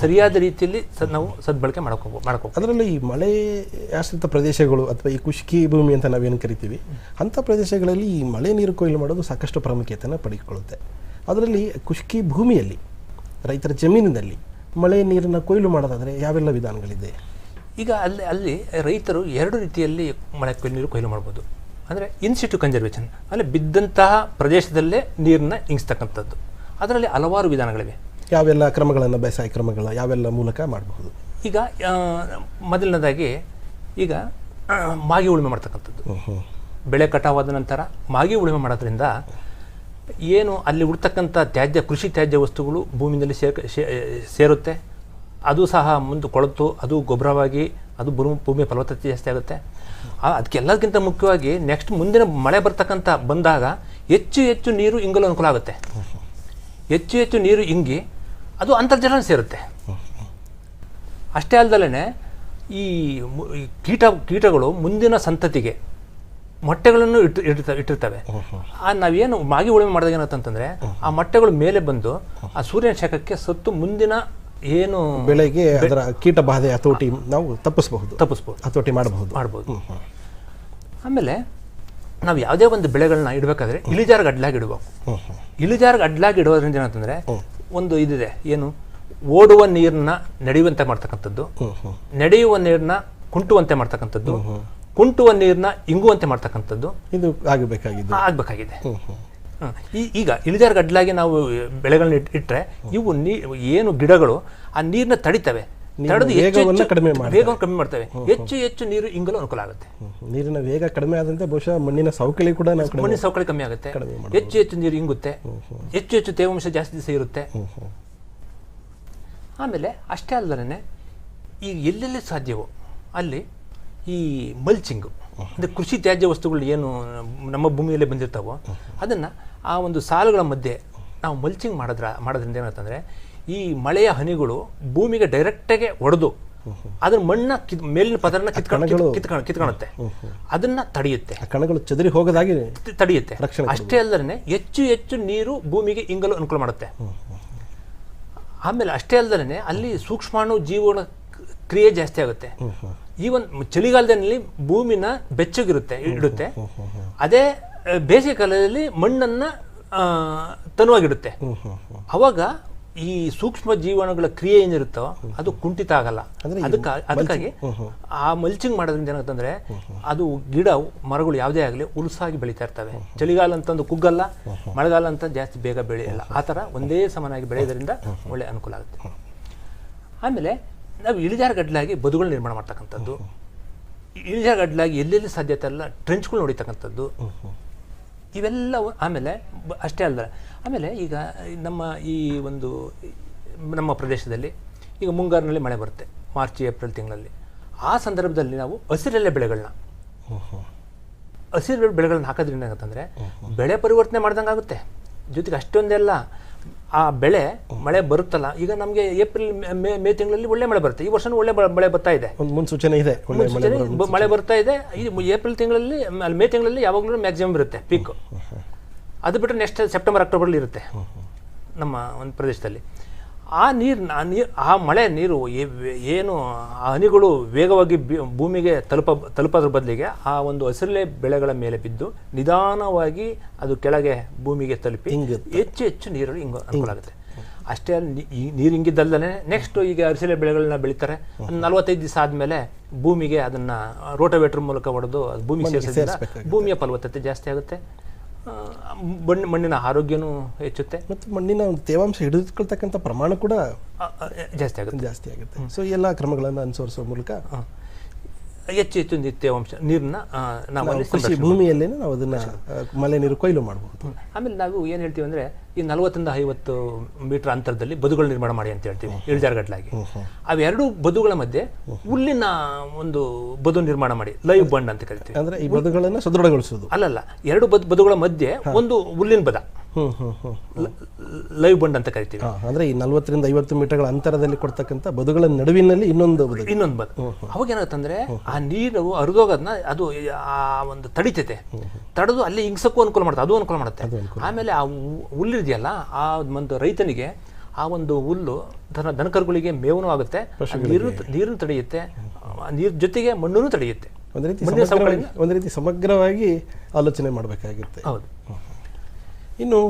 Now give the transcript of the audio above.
ಸರಿಯಾದ ರೀತಿಯಲ್ಲಿ ನಾವು ಸದ್ಬಳಕೆ ಮಾಡ್ಕೋ ಮಾಡ್ಕೋ ಅದರಲ್ಲಿ ಈ ಮಳೆ ಆಶ್ರಿತ ಪ್ರದೇಶಗಳು ಅಥವಾ ಈ ಕುಷ್ಕಿ ಭೂಮಿ ಅಂತ ನಾವೇನು ಕರಿತೀವಿ ಅಂಥ ಪ್ರದೇಶಗಳಲ್ಲಿ ಈ ಮಳೆ ನೀರು ಕೊಯ್ಲು ಮಾಡೋದು ಸಾಕಷ್ಟು ಪ್ರಾಮುಖ್ಯತೆಯನ್ನು ಪಡೆದುಕೊಳ್ಳುತ್ತೆ. ಅದರಲ್ಲಿ ಕುಷ್ಕಿ ಭೂಮಿಯಲ್ಲಿ ರೈತರ ಜಮೀನಿನಲ್ಲಿ ಮಳೆ ನೀರನ್ನು ಕೊಯ್ಲು ಮಾಡೋದಾದರೆ ಯಾವೆಲ್ಲ ವಿಧಾನಗಳಿದೆ? ಈಗ ಅಲ್ಲಿ ಅಲ್ಲಿ ರೈತರು ಎರಡು ರೀತಿಯಲ್ಲಿ ಮಳೆ ಕೊಯ್ಲು ನೀರು ಕೊಯ್ಲು ಮಾಡ್ಬೋದು. ಅಂದರೆ ಇನ್ಸಿಟು ಕನ್ಸರ್ವೇಷನ್ ಅಂದರೆ ಬಿದ್ದಂತಹ ಪ್ರದೇಶದಲ್ಲೇ ನೀರನ್ನ ಇಂಗಿಸ್ತಕ್ಕಂಥದ್ದು. ಅದರಲ್ಲಿ ಹಲವಾರು ವಿಧಾನಗಳಿವೆ. ಯಾವೆಲ್ಲ ಕ್ರಮಗಳನ್ನು ಬೇಸಾಯ ಕ್ರಮಗಳ ಯಾವೆಲ್ಲ ಮೂಲಕ ಮಾಡಬಹುದು? ಈಗ ಮೊದಲನೇದಾಗಿ ಈಗ ಮಾಗಿ ಉಳುಮೆ ಮಾಡ್ತಕ್ಕಂಥದ್ದು. ಬೆಳೆ ಕಟಾವಾದ ನಂತರ ಮಾಗಿ ಉಳುಮೆ ಮಾಡೋದ್ರಿಂದ ಏನು ಅಲ್ಲಿ ಉಡ್ತಕ್ಕಂಥ ತ್ಯಾಜ್ಯ ಕೃಷಿ ತ್ಯಾಜ್ಯ ವಸ್ತುಗಳು ಭೂಮಿಯಲ್ಲಿ ಸೇರ್ ಸೇ- ಸೇರುತ್ತೆ. ಅದು ಸಹ ಮುಂದೆ ಕೊಳತು ಅದು ಗೊಬ್ಬರವಾಗಿ ಅದು ಭೂಮಿ ಭೂಮಿಯ ಫಲವತ್ತತೆ ಜಾಸ್ತಿ ಆಗುತ್ತೆ. ಅದಕ್ಕೆಲ್ಲದಕ್ಕಿಂತ ಮುಖ್ಯವಾಗಿ ನೆಕ್ಸ್ಟ್ ಮುಂದಿನ ಮಳೆ ಬರ್ತಕ್ಕಂಥ ಬಂದಾಗ ಹೆಚ್ಚು ಹೆಚ್ಚು ನೀರು ಇಂಗಲು ಅನುಕೂಲ ಆಗುತ್ತೆ. ಹೆಚ್ಚು ಹೆಚ್ಚು ನೀರು ಇಂಗಿ ಅದು ಅಂತರ್ಜಲ ಸೇರುತ್ತೆ. ಅಷ್ಟೇ ಅಲ್ಲದಲ್ಲೇ ಈ ಕೀಟ ಕೀಟಗಳು ಮುಂದಿನ ಸಂತತಿಗೆ ಮೊಟ್ಟೆಗಳನ್ನು ಇಟ್ಟು ಇಟ್ಟಿರ್ತವೆ ಇಟ್ಟಿರ್ತವೆ. ಆ ನಾವೇನು ಮಾಗಿ ಉಳುಮೆ ಮಾಡಿದಾಗ ಏನಾಗ್ತಂತಂದ್ರೆ ಆ ಮೊಟ್ಟೆಗಳು ಮೇಲೆ ಬಂದು ಆ ಸೂರ್ಯನ ಶಾಖಕ್ಕೆ ಸತ್ತು ಮುಂದಿನ ಏನು ಬೆಳೆಗೆ ಅದರ ಕೀಟ ಬಾಧೆ ಹತೋಟಿ ನಾವು ತಪ್ಪಿಸಬಹುದು. ತಪ್ಪಿಸ್ಬೋದು ಹತೋಟಿ ಮಾಡಬಹುದು. ಮಾಡ್ಬೋದು ಆಮೇಲೆ ನಾವು ಯಾವುದೇ ಒಂದು ಬೆಳೆಗಳನ್ನ ಇಡಬೇಕಾದ್ರೆ ಇಳಿಜಾರ್ಗೆ ಅಡ್ಲಾಗಿ ಇಡಬೇಕು. ಇಳಿಜಾರ್ಗೆ ಅಡ್ಲಾಗಿ ಇಡೋದ್ರಿಂದ ಏನಂತಂದ್ರೆ ಒಂದು ಇದಿದೆ. ಏನು? ಓಡುವ ನೀರನ್ನ ನಡೆಯುವಂತೆ ಮಾಡ್ತಕ್ಕಂಥದ್ದು ನಡೆಯುವ ನೀರನ್ನ ಕುಂಟುವಂತೆ ಮಾಡ್ತಕ್ಕಂಥದ್ದು ಕುಂಟುವ ನೀರನ್ನ ಇಂಗುವಂತೆ ಮಾಡ್ತಕ್ಕಂಥದ್ದು. ಇದು ಆಗಬೇಕಾಗಿದೆ. ಆಗಬೇಕಾಗಿದೆ ಈಗ ಇಳಿಜಾರು ಗಡ್ಲಾಗಿ ನಾವು ಬೆಳೆಗಳನ್ನ ಇಟ್ಟರೆ ಇವು ನೀ ಏನು ಗಿಡಗಳು ಆ ನೀರನ್ನ ತಡಿತವೆ. ತಡೆದು ವೇಗವನ್ನು ಕಡಿಮೆ ಮಾಡಿ ವೇಗವನ್ನು ಕಡಿಮೆ ಮಾಡ್ತವೆ. ಹೆಚ್ಚು ಹೆಚ್ಚು ನೀರು ಇಂಗಲು ಅನುಕೂಲ ಆಗುತ್ತೆ. ನೀರಿನ ವೇಗ ಕಡಿಮೆ ಆದಂತೆ ಬಹುಶಃ ಮಣ್ಣಿನ ಸವಕಳಿ ಕೂಡ ಮಣ್ಣಿನ ಸವಕಳಿ ಕಮ್ಮಿ ಆಗುತ್ತೆ. ಹೆಚ್ಚು ಹೆಚ್ಚು ನೀರು ಇಂಗುತ್ತೆ. ಹೆಚ್ಚು ಹೆಚ್ಚು ತೇವಾಂಶ ಜಾಸ್ತಿ ದಿವಸ ಇರುತ್ತೆ ಆಮೇಲೆ ಅಷ್ಟೇ ಅಲ್ಲದೇ ಈಗ ಎಲ್ಲೆಲ್ಲಿ ಸಾಧ್ಯವೋ ಅಲ್ಲಿ ಈ ಮಲ್ಚಿಂಗು ಅಂದರೆ ಕೃಷಿ ತ್ಯಾಜ್ಯ ವಸ್ತುಗಳು ಏನು ನಮ್ಮ ಭೂಮಿಯಲ್ಲೇ ಬಂದಿರ್ತಾವೋ ಅದನ್ನು ಆ ಒಂದು ಸಾಲುಗಳ ಮಧ್ಯೆ ನಾವು ಮಲ್ಚಿಂಗ್ ಮಾಡಿದ್ರ ಮಾಡೋದ್ರಿಂದ ಏನಾಗ್ತಂದರೆ ಈ ಮಳೆಯ ಹನಿಗಳು ಭೂಮಿಗೆ ಡೈರೆಕ್ಟಾಗೆ ಒಡೆದು ಅದ್ರ ಮಣ್ಣ ಕಿತ್ ಮೇಲಿನ ಪದರನ ಕಿತ್ಕೊಂಡು ಅದನ್ನ ತಡೆಯುತ್ತೆ. ಕಣಗಳು ಚದರಿ ಹೋಗದಾಗಿ ತಡೆಯುತ್ತೆ. ಅಷ್ಟೇ ಅಲ್ಲದೇ ಹೆಚ್ಚು ಹೆಚ್ಚು ನೀರು ಭೂಮಿಗೆ ಇಂಗಲು ಅನುಕೂಲ ಮಾಡುತ್ತೆ. ಆಮೇಲೆ ಅಷ್ಟೇ ಅಲ್ಲದೇ ಅಲ್ಲಿ ಸೂಕ್ಷ್ಮಾಣು ಜೀವನ ಕ್ರಿಯೆ ಜಾಸ್ತಿ ಆಗುತ್ತೆ. ಈವನ್ ಚಳಿಗಾಲದಲ್ಲಿ ಭೂಮಿನ ಬೆಚ್ಚಗಿರುತ್ತೆ ಇಡುತ್ತೆ. ಅದೇ ಬೇಸಿಗೆ ಕಾಲದಲ್ಲಿ ಮಣ್ಣನ್ನ ತನುವಾಗಿಡುತ್ತೆ. ಅವಾಗ ಈ ಸೂಕ್ಷ್ಮ ಜೀವಾಣುಗಳ ಕ್ರಿಯೆ ಏನಿರುತ್ತೋ ಅದು ಕುಂಠಿತ ಆಗಲ್ಲ. ಅದಕ್ಕೆ ಅದಕ್ಕಾಗಿ ಆ ಮಲ್ಚಿಂಗ್ ಮಾಡೋದ್ರಿಂದ ಏನಾಗುತ್ತಂದ್ರೆ ಅದು ಗಿಡ ಮರಗಳು ಯಾವುದೇ ಆಗಲಿ ಉಲ್ಸಾಗಿ ಬೆಳೀತಾ ಇರ್ತವೆ. ಚಳಿಗಾಲ ಅಂತಂದು ಕುಗ್ಗಲ್ಲ ಮಳೆಗಾಲ ಅಂತ ಜಾಸ್ತಿ ಬೇಗ ಬೆಳೆಯಲ್ಲ. ಆ ಥರ ಒಂದೇ ಸಮನಾಗಿ ಬೆಳೆಯೋದ್ರಿಂದ ಒಳ್ಳೆ ಅನುಕೂಲ ಆಗುತ್ತೆ. ಆಮೇಲೆ ನಾವು ಇಳಿಜಾರು ಗಡ್ಲಾಗಿ ಬದುಗಳು ನಿರ್ಮಾಣ ಮಾಡ್ತಕ್ಕಂಥದ್ದು. ಇಳಿಜಾರು ಗಡ್ಲಾಗಿ ಎಲ್ಲೆಲ್ಲಿ ಸಾಧ್ಯತೆ ಅಲ್ಲ ಟ್ರೆಂಚ್ಗಳು ನೋಡಿತಕ್ಕಂಥದ್ದು. ಇವೆಲ್ಲವು ಆಮೇಲೆ ಅಷ್ಟೇ ಅಲ್ಲ ಆಮೇಲೆ ಈಗ ನಮ್ಮ ಈ ಒಂದು ನಮ್ಮ ಪ್ರದೇಶದಲ್ಲಿ ಈಗ ಮುಂಗಾರಿನಲ್ಲಿ ಮಳೆ ಬರುತ್ತೆ ಮಾರ್ಚ್ ಏಪ್ರಿಲ್ ತಿಂಗಳಲ್ಲಿ. ಆ ಸಂದರ್ಭದಲ್ಲಿ ನಾವು ಹಸಿರೆಲೆ ಬೆಳೆಗಳನ್ನ ಹಸಿರು ಬೆಳೆಗಳನ್ನ ಹಾಕೋದ್ರಿಂದ ಏನಂತಂದರೆ ಬೆಳೆ ಪರಿವರ್ತನೆ ಮಾಡ್ದಂಗೆ ಆಗುತ್ತೆ ಜೊತೆಗೆ ಅಷ್ಟೊಂದೆಲ್ಲ ಆ ಬೆಳೆ ಮಳೆ ಬರುತ್ತಲ್ಲ ಈಗ ನಮಗೆ ಏಪ್ರಿಲ್ ಮೇ ಮೇ ತಿಂಗಳಲ್ಲಿ ಒಳ್ಳೆ ಮಳೆ ಬರುತ್ತೆ. ಈ ವರ್ಷ ಒಳ್ಳೆ ಮಳೆ ಬರ್ತಾ ಇದೆ. ಒಂದು ಮುನ್ಸೂಚನೆ ಇದೆ ಮಳೆ ಮುನ್ಸೂಚನೆ. ಮಳೆ ಬರ್ತಾ ಇದೆ. ಈ ಏಪ್ರಿಲ್ ತಿಂಗಳಲ್ಲಿ ಮೇ ತಿಂಗಳಲ್ಲಿ ಯಾವಾಗಲೂ ಮ್ಯಾಕ್ಸಿಮಮ್ ಇರುತ್ತೆ ಪೀಕ್ ಅದು ಬಿಟ್ಟರೆ ನೆಕ್ಸ್ಟ್ ಸೆಪ್ಟೆಂಬರ್ ಅಕ್ಟೋಬರ್ಲಿ ಇರುತ್ತೆ. ನಮ್ಮ ಒಂದು ಪ್ರದೇಶದಲ್ಲಿ. ಆ ನೀರು ಆ ನೀರು ಆ ಮಳೆ ನೀರು ಏನು ಆ ಹನಿಗಳು ವೇಗವಾಗಿ ಭೂಮಿಗೆ ತಲುಪ ತಲುಪೋದ್ರ ಬದಲಿಗೆ ಆ ಒಂದು ಹಸಿರಲೆ ಬೆಳೆಗಳ ಮೇಲೆ ಬಿದ್ದು ನಿಧಾನವಾಗಿ ಅದು ಕೆಳಗೆ ಭೂಮಿಗೆ ತಲುಪಿ ಹೆಚ್ಚು ಹೆಚ್ಚು ನೀರು ಹಿಂಗೆ ಅನುಕೂಲ ಆಗುತ್ತೆ ಅಷ್ಟೇ ಅಲ್ಲ ಈ ನೀರು ಹಿಂಗಿದ್ದಲ್ದೇ ನೆಕ್ಸ್ಟ್ ಈಗ ಅರಿಸಲೆ ಬೆಳೆಗಳನ್ನ ಬೆಳೀತಾರೆ. ನಲವತ್ತೈದು ದಿವಸ ಆದಮೇಲೆ ಭೂಮಿಗೆ ಅದನ್ನ ರೋಟೋವೇಟ್ರ್ ಮೂಲಕ ಹೊಡೆದು ಅದು ಭೂಮಿಗೆ ಸೇರಿಸೋದ್ರಿಂದ ಭೂಮಿಯ ಫಲವತ್ತತೆ ಜಾಸ್ತಿ ಆಗುತ್ತೆ. ಮಣ್ಣು ಮಣ್ಣಿನ ಆರೋಗ್ಯನೂ ಹೆಚ್ಚುತ್ತೆ. ಮತ್ತು ಮಣ್ಣಿನ ಒಂದು ತೇವಾಂಶ ಹಿಡಿದುಕೊಳ್ತಕ್ಕಂಥ ಪ್ರಮಾಣ ಕೂಡ ಜಾಸ್ತಿ ಆಗುತ್ತೆ. ಜಾಸ್ತಿ ಆಗುತ್ತೆ. ಸೊ ಈ ಎಲ್ಲ ಕ್ರಮಗಳನ್ನು ಅನುಸರಿಸುವ ಮೂಲಕ. ಹೆಚ್ಚು ಹೆಚ್ಚು ನಿತ್ಯವಂಶ ನೀರನ್ನ ನಾವು ಕೃಷಿ ಭೂಮಿಯಲ್ಲೇ ನಾವು ಅದನ್ನ ಮಳೆ ನೀರು ಕೊಯ್ಲು ಮಾಡಬಹುದು ಆಮೇಲೆ ನಾವು ಏನು ಹೇಳ್ತೀವಿ ಅಂದ್ರೆ ಈ ನಲವತ್ತರಿಂದ ಐವತ್ತು ಮೀಟರ್ ಅಂತರದಲ್ಲಿ ಬದುಗಳು ನಿರ್ಮಾಣ ಮಾಡಿ ಅಂತ ಹೇಳ್ತೀವಿ ಇಳಿಜಾರ್ಗಟ್ಲಾಗಿ ಅವೆರಡು ಬದುಗಳ ಮಧ್ಯೆ ಹುಲ್ಲಿನ ಒಂದು ಬದು ನಿರ್ಮಾಣ ಮಾಡಿ ಲೈವ್ ಬಂಡ್ ಅಂತ ಕರಿತೀವಿ. ಅಂದ್ರೆ ಈ ಬದುಗಳನ್ನು ಸದೃಢಗೊಳಿಸೋದು ಅಲ್ಲಲ್ಲ ಎರಡು ಬದುಗಳ ಮಧ್ಯೆ ಒಂದು ಹುಲ್ಲಿನ ಬದ. ಲೈವ್ ಬಂಡ್ ಅಂತ ಕರಿತೀವಿ. ಅಂದ್ರೆ ಈ ನಲ್ವತ್ತರಿಂದ ಐವತ್ತು ಮೀಟರ್ಗಳ ಅಂತರದಲ್ಲಿ ಕೊಡ್ತಕ್ಕಂಥ ಬದುಗಳ ನಡುವಿನಲ್ಲಿ ಇನ್ನೊಂದು ಇನ್ನೊಂದು ಬದ್ ಅವಾಗ ಏನಾಗುತ್ತಂದ್ರೆ ಆ ನೀರು ಹರಿದೋಗೋದನ್ನ ಅದು ಆ ಒಂದು ತಡಿತೈತೆ. ತಡೆದು ಅಲ್ಲಿ ಹಿಂಗ್ಸಕ್ಕೂ ಅನುಕೂಲ ಮಾಡುತ್ತೆ ಅದು ಅನುಕೂಲ ಮಾಡುತ್ತೆ. ಆಮೇಲೆ ಆ ಹುಲ್ಲಿದೆಯಲ್ಲ ಆ ಒಂದು ರೈತನಿಗೆ ಆ ಒಂದು ಹುಲ್ಲು ತನ್ನ ದನಕರುಗಳಿಗೆ ಮೇವನೂ ಆಗುತ್ತೆ. ನೀರು ನೀರನ್ನು ತಡೆಯುತ್ತೆ. ನೀರ್ ಜೊತೆಗೆ ಮಣ್ಣು ತಡೆಯುತ್ತೆ. ಒಂದು ರೀತಿ ಒಂದೇ ಒಂದು ರೀತಿ ಸಮಗ್ರವಾಗಿ ಆಲೋಚನೆ ಮಾಡಬೇಕಾಗುತ್ತೆ ಹೌದು. E não.